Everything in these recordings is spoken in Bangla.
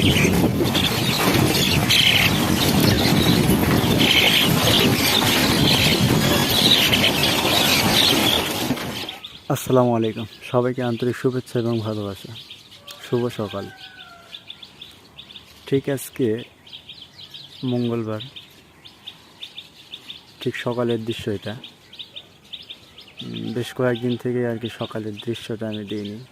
আসসালামু আলাইকুম। সবাইকে আন্তরিক শুভেচ্ছা এবং ভালোবাসা। শুভ সকাল। ঠিক আজকে মঙ্গলবার। ঠিক সকালের দৃশ্য এটা। বেশ কয়েকদিন থেকে আর কি সকালের দৃশ্যটা আমি দিইনি।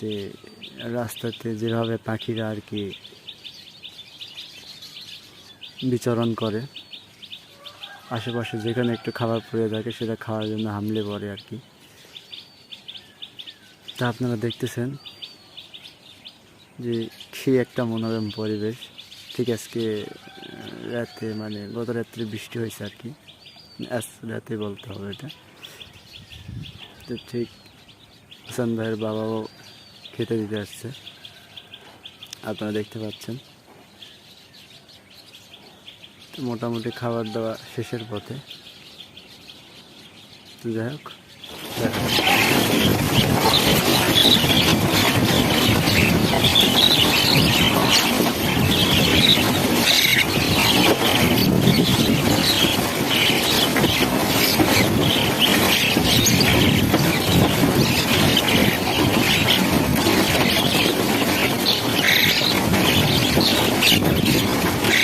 যে রাস্তাতে যেভাবে পাখিরা আর কি বিচরণ করে, আশেপাশে যেখানে একটু খাবার পড়ে থাকে সেটা খাওয়ার জন্য হামলে পড়ে আর কি। তা আপনারা দেখতেছেন যে কি একটা মনোরম পরিবেশ। ঠিক আজকে রাতে মানে গত রাত্রে বৃষ্টি হয়েছে আর কি। আজ রাতে বলতে হবে এটা। তো ঠিক, হাসান ভাইয়ের বাবাও খেতে দিতে আসছে। আপনারা দেখতে পাচ্ছেন। মোটামুটি খাবার দাওয়া শেষের পথে। যাই হোক よかった。